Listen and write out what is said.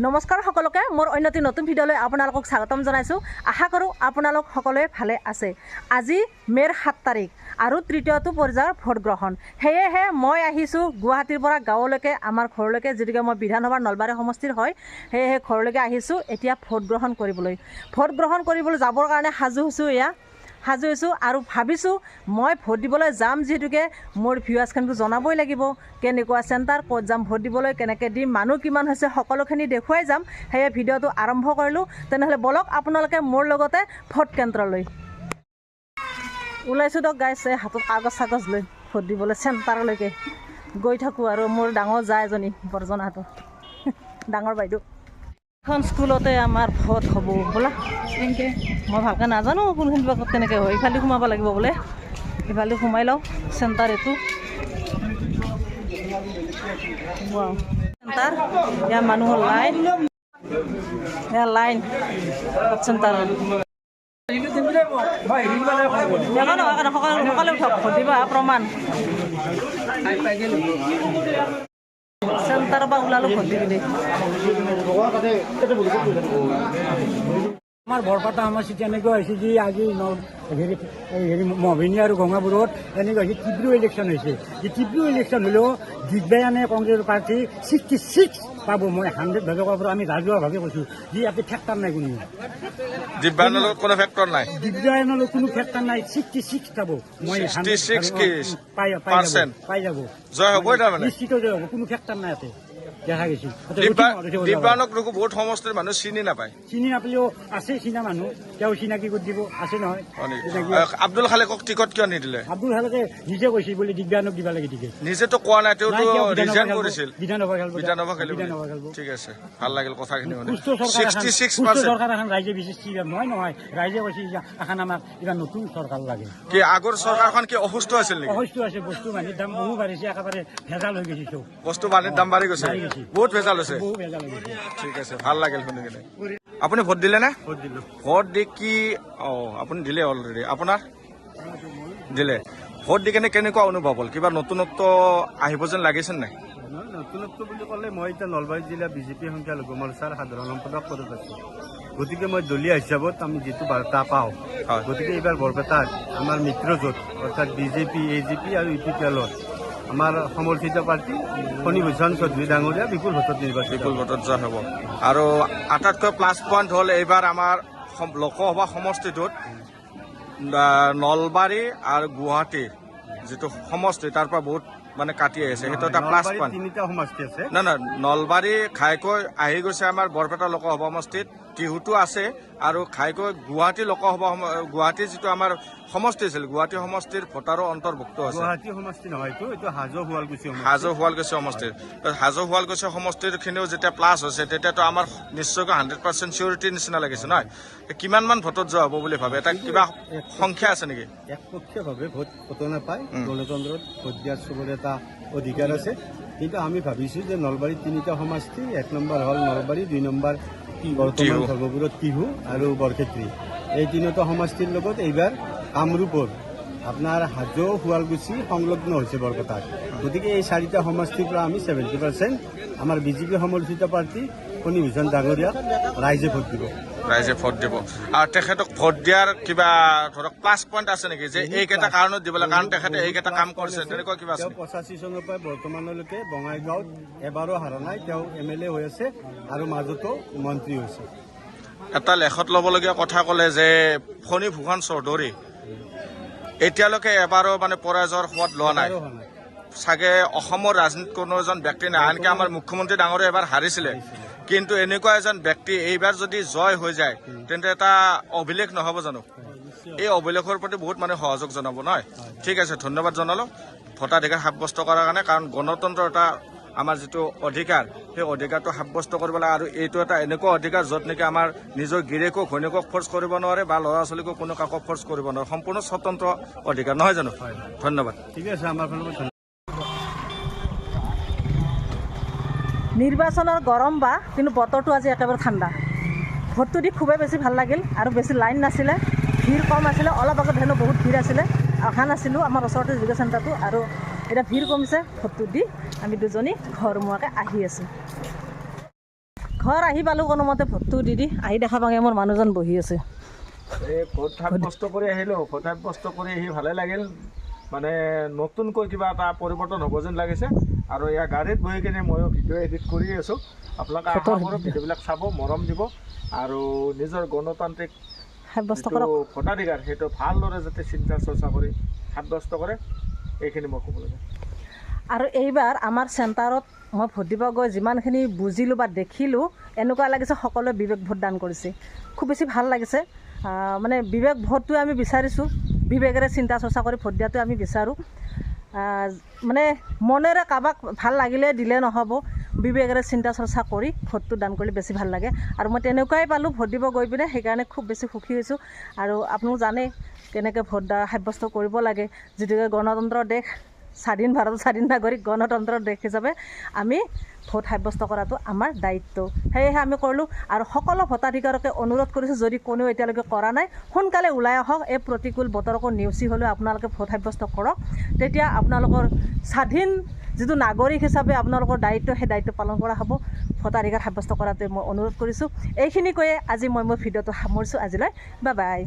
নমস্কাৰ সকলোকে মোৰ অন্য এটি নতুন ভিডিঅ'লৈ আপোনালোকক স্বাগতম জনাইছোঁ। আশা কৰোঁ আপোনালোক সকলোৱে ভালে আছে। আজি মে'ৰ সাত তাৰিখ আৰু তৃতীয়টো পৰ্যায়ৰ ভোটগ্ৰহণ সেয়েহে মই আহিছোঁ গুৱাহাটীৰ পৰা গাঁৱলৈকে আমাৰ ঘৰলৈকে যিটোকে মই বিধানসভাৰ নলবাৰী সমষ্টিৰ হয় সেয়েহে ঘৰলৈকে আহিছোঁ এতিয়া ভোটগ্ৰহণ কৰিবলৈ। ভোটগ্ৰহণ কৰিবলৈ যাবৰ কাৰণে সাজু হৈছোঁ এয়া। সাজু হৈছোঁ আৰু ভাবিছোঁ মই ভোট দিবলৈ যাম যিহেতুকে মোৰ ভিউৱাৰ্ছখিনিকো জনাবই লাগিব। কেনেকুৱা চেণ্টাৰ ক'ত যাম ভোট দিবলৈ কেনেকৈ দিম মানুহ কিমান হৈছে সকলোখিনি দেখুৱাই যাম। সেয়ে ভিডিঅ'টো আৰম্ভ কৰিলোঁ। তেনেহ'লে বলক আপোনালোকে মোৰ লগতে ভোট কেন্দ্ৰলৈ ওলাইছোঁ দিয়ক গাইছে হাতত কাগজ চাগজ লৈ ভোট দিবলৈ চেণ্টাৰলৈকে গৈ থাকোঁ আৰু মোৰ ডাঙৰ জা এজনী বৰ্জনা হাতত ডাঙৰ বাইদেউ। এখন স্কুলতে আমাৰ ভোট হ'ব বোলা এনেকৈ। মই ভালকৈ নাজানো কোনখিনি বাকত কেনেকৈ হয়। ইফালে সোমাব লাগিব বোলে। ইফালে সোমাই লওঁ চেণ্টাৰ এইটো। চেণ্টাৰ ইয়াৰ মানুহৰ লাইন। ইয়াৰ লাইন ভোট চেণ্টাৰ। দেখা নহয় কাৰণে সকলো সকলো উঠক আহা প্ৰমাণ। চেণ্টাৰৰ পৰা ওলালোঁ আমাৰ বৰপেটা সমষ্টিত এনেকুৱা হৈছে যে আজি হেৰি হেৰি মহিনী আৰু গঙাবোৰত এনেকুৱা হৈছে তীব্ৰ ইলেকশ্যন হৈছে। যে তীব্ৰ ইলেকশ্যন হ'লেও দিগবায়ানে কংগ্ৰেছ পাৰ্টি ছিক্সটি ছিক্স পাব মই হাণ্ড্ৰেডভাৱে ক'ব পাৰোঁ আমি ৰাজহুৱাভাৱে কৈছোঁ যি ইয়াতে ফেক্টাৰ নাই কোনো। লগত কোনো ফেক্টৰ নাই? দিগবায়নৰ কোনো ফেক্টাৰ নাই ছিক্সটি ছিক্স পাব। মই 66 কি? পাই পাই যাব Percent? পাই যাব। জয় হ'বই তাৰমানে? নিশ্চিত জয় হ'ব কোনো ফেক্টাৰ নাই ইয়াতে। দেখা গৈছে। দিব্যাংগক দেখো বহুত সমষ্টিৰ মানুহ চিনি নাপায়। চিনি নাপালেও আছে চিনা মানুহ। তেওঁ চিনাকি কৰি দিব আছে নহয়। আব্দুল খালেকক টিকট কিয় নিদিলে? আব্দুল হালকে নিজে কৈছিল বোলে দিব্যানক দিব লাগে টিকেট নিজেতো কোৱা নাই তেওঁতো তেওঁ ৰিজাইন বিধানসভা কৰিছিল খেলিব। বিধানসভা খেলিব। বিধানসভা খেলিব বিধানসভা খেলিব। ঠিক আছে ভাল লাগিল কথাখিনি সুস্থ চৰকাৰ এখন- ৰাইজে বিচাৰিছে নহয় নহয়। ৰাইজে কৈছে এখন আমাক এতিয়া নতুন চৰকাৰ লাগে। কি আগৰ চৰকাৰখন কি অসুস্থ আছিল নেকি? অসুস্থ আছে বস্তু বাহিনীৰ দাম বহু বাঢ়িছে একেবাৰে ভেজাল হৈ গৈছে বস্তু পানীৰ দাম বাঢ়ি গৈছে। বহুত ভেজাল হৈছে? বহু ভেজাল হৈ গৈছে। ঠিক আছে ভাল লাগিল শুনি কিনে। আপুনি ভোট দিলে নে ভোট দিলোঁ। ভোট দি কি অঁ আপুনি দিলে অলৰেডি আপোনাৰ? দিলে ভোট দি কেনে কেনেকুৱা অনুভৱ হ'ল? কিবা নতুনত্ব আহিব যেন লাগিছে নাই? নতুনত্ব বুলি ক'লে মই এতিয়া নলবাৰী জিলা বিজেপি সংখ্যালঘু মৰ্চাৰ সাধাৰণ সম্পাদক পদত আছোঁ। গতিকে মই দলীয় হিচাপত আমি যিটো বাৰ্তা পাওঁ। গতিকে এইবাৰ বৰপেটাত আমাৰ মিত্ৰজোঁট অৰ্থাৎ বিজেপি এ জি পি আৰু ইউ পি পি এলত আমাৰ সমৰ্থিত প্ৰাৰ্থী ফণীভূষণ চৌধুৰী ডাঙৰীয়া বিপুল ভোটত নিৰ্বাচিত। বিপুল ভোটত জয় হ'ব। আৰু আটাইতকৈ প্লাছ পইণ্ট হ'ল এইবাৰ আমাৰ লোকসভা সমষ্টিটোত নলবাৰী আৰু গুৱাহাটী যিটো সমষ্টি তাৰ পৰা বহুত মানে কাটি আহিছে। সেইটো এটা প্লাছ পইণ্ট তিনিটা সমষ্টি আছে। নাই নাই নলবাৰী ঘাইকৈ আহি গৈছে আমাৰ বৰপেটা লোকসভা সমষ্টিত। টিহুটো আছে আৰু ঘাইকৈ গুৱাহাটী লোকসভা গুৱাহাটী যিটো আমাৰ সমষ্টি আছিল গুৱাহাটী সমষ্টিৰ ভোটাৰো অন্তৰ্ভুক্ত আছে। গুৱাহাটী সমষ্টি নহয় এইটো এইটো হাজো শুৱালকুছি সমষ্টি। হাজো শুৱালকুছি সমষ্টিৰ হাজো শুৱালকুছি সমষ্টিৰ খিনিও যেতিয়া প্লাছ হৈছে তেতিয়াতো আমাৰ নিশ্চয়কৈ হাণ্ড্ৰেড পাৰ্চেণ্ট চিয়ৰিটিৰ নিচিনা লাগিছে নহয়? কিমান মান ভোটত যোৱা হ'ব বুলি ভাবে? এটা কিবা সংখ্যা আছে নেকি? একপক্ষীয়ভাৱে ভোট ভোট নাপায়। গণতন্ত্ৰত ভোট দিয়াৰ চবৰে এটা অধিকাৰ আছে। কিন্তু আমি ভাবিছোঁ যে নলবাৰীত তিনিটা সমষ্টি এক নম্বৰ হ'ল নলবাৰী দুই নম্বৰ বৰ্তমান। সৰ্ববৃহৎ টিহু আৰু বৰক্ষেত্ৰী এই তিনিটা সমষ্টিৰ লগত এইবাৰ কামৰূপৰ আপোনাৰ হাজো শুৱালকুছি সংলগ্ন হৈছে বৰপেটাত গতিকে এই চাৰিটা সমষ্টিৰ পৰা আমি ছেভেণ্টি পাৰ্চেণ্ট আমাৰ বিজেপি সমৰ্থিত প্ৰাৰ্থী ফণীভূষণ ডাঙৰীয়াক ৰাইজে ভোট দিব। ৰাইজে ভোট দিব। আৰু তেখেতক ভোট দিয়াৰ কিবা ধৰক প্লাছ পইণ্ট আছে নেকি? যে এইকেইটা কাৰণত দিব লাগে কাৰণ তেখেতে এইকেইটা কাম কৰিছে তেনেকুৱা কিবা আছে? পঁচাশী চনৰ পৰা বৰ্তমানলৈকে বঙাইগাঁৱত এবাৰো হাৰা নাই তেওঁ এম এল এ হৈ আছে আৰু মাজতো মন্ত্ৰী হৈছে। এটা লেখত ল'বলগীয়া কথা ক'লে যে ফণীভূষণ চৌধুৰী এতিয়ালৈকে এবাৰো মানে পৰাজয়ৰ সোৱাদ লোৱা নাই। চাগে অসমৰ ৰাজনীতিত কোনো এজন ব্যক্তি নাই। আনকি আমাৰ মুখ্যমন্ত্ৰী ডাঙৰে এবাৰ হাৰিছিলে। কিন্তু এনেকুৱা এজন ব্যক্তি এইবাৰ যদি জয় হৈ যায় তেন্তে এটা অভিলেখ নহ'ব জানো? এই অভিলেখৰ প্ৰতি বহুত মানুহে সহযোগ জনাব নহয়? ঠিক আছে ধন্যবাদ জনালোঁ। ভোটাধিকাৰ সাব্যস্ত কৰাৰ কাৰণে কাৰণ গণতন্ত্ৰৰ এটা আমাৰ যিটো অধিকাৰ সেই অধিকাৰটো সাব্যস্ত কৰিব লাগে আৰু এইটো এটা এনেকুৱা অধিকাৰ য'ত নেকি আমাৰ নিজৰ গিৰিয়েকক ঘৈণীয়েকক ফৰ্চ কৰিব নোৱাৰে বা ল'ৰা ছোৱালীকো কোনো কাকো ফৰ্চ কৰিব নোৱাৰে। সম্পূৰ্ণ স্বতন্ত্ৰ অধিকাৰ নহয় জানো? ধন্যবাদ। ঠিক আছে আমাৰ নিৰ্বাচনৰ গৰম বা কিন্তু বতৰটো আজি একেবাৰে ঠাণ্ডা। ভোটটো দি খুবেই বেছি ভাল লাগিল আৰু বেছি লাইন নাছিলে। ভিৰ কম আছিলে অলপ আগত হেনো বহুত ভিৰ আছিলে। অহা নাছিলোঁ আমাৰ ওচৰতে যোগা চেণ্টাৰটো আৰু এতিয়া ভিৰ কমিছে ভোটটো দি আমি দুজনী ঘৰমুৱাকৈ আহি আছোঁ। ঘৰ আহি পালোঁ কোনোমতে ভোটটো দি দি আহি দেখা পাওঁ মোৰ মানুহজন বহি আছে। সাব্যস্ত কৰি আহিলোঁ ভোট কৰি আহি ভালে লাগিল। মানে নতুনকৈ কিবা এটা পৰিৱৰ্তন হ'ব যেন লাগিছে। আৰু এয়া গাড়ীত বহি কিনে ময়ো ভিডিঅ' এডিট কৰি আছোঁ। আপোনালোকে আশা কৰোঁ ভিডিঅ'বিলাক চাব মৰম দিব। আৰু নিজৰ গণতান্ত্ৰিক ভোটাধিকাৰ সেইটো ভালদৰে যাতে চিন্তা চৰ্চা কৰি সাব্যস্ত কৰে এইখিনি মই ক'ব লাগে। আৰু এইবাৰ আমাৰ চেণ্টাৰত মই ভোট দিব গৈ যিমানখিনি বুজিলোঁ বা দেখিলোঁ এনেকুৱা লাগিছে সকলোৱে বিবেক ভোট দান কৰিছে। খুব বেছি ভাল লাগিছে। মানে বিবেক ভোটটোৱে আমি বিচাৰিছোঁ। বিবেকেৰে চিন্তা চৰ্চা কৰি ভোট দিয়াটোৱে আমি বিচাৰোঁ। মানে মনেৰে কাৰোবাক ভাল লাগিলে দিলে নহ'ব বিবেকেৰে চিন্তা চৰ্চা কৰি ভোটটো দান কৰিলে বেছি ভাল লাগে। আৰু মই তেনেকুৱাই পালোঁ ভোট দিব গৈ পিনে সেইকাৰণে খুব বেছি সুখী হৈছোঁ। আৰু আপোনালোক জানেই কেনেকৈ ভোট সাব্যস্ত কৰিব লাগে যিটোকে গণতন্ত্ৰৰ দেশ স্বাধীন ভাৰত স্বাধীন নাগৰিক গণতন্ত্ৰৰ দেশ হিচাপে আমি ভোট সাব্যস্ত কৰাটো আমাৰ দায়িত্ব। সেয়েহে আমি কৰিলোঁ আৰু সকলো ভোটাধিকাৰকে অনুৰোধ কৰিছোঁ যদি কোনেও এতিয়ালৈকে কৰা নাই সোনকালে ওলাই আহক এই প্ৰতিকূল বতৰকো নেওচি হ'লেও আপোনালোকে ভোট সাব্যস্ত কৰক। তেতিয়া আপোনালোকৰ স্বাধীন যিটো নাগৰিক হিচাপে আপোনালোকৰ দায়িত্ব সেই দায়িত্ব পালন কৰা হ'ব। ভোটাধিকাৰ সাব্যস্ত কৰাটোৱে মই অনুৰোধ কৰিছোঁ। এইখিনি কৈয়ে আজি মই মোৰ ভিডিঅ'টো সামৰিছোঁ। আজিলৈ বাই বাই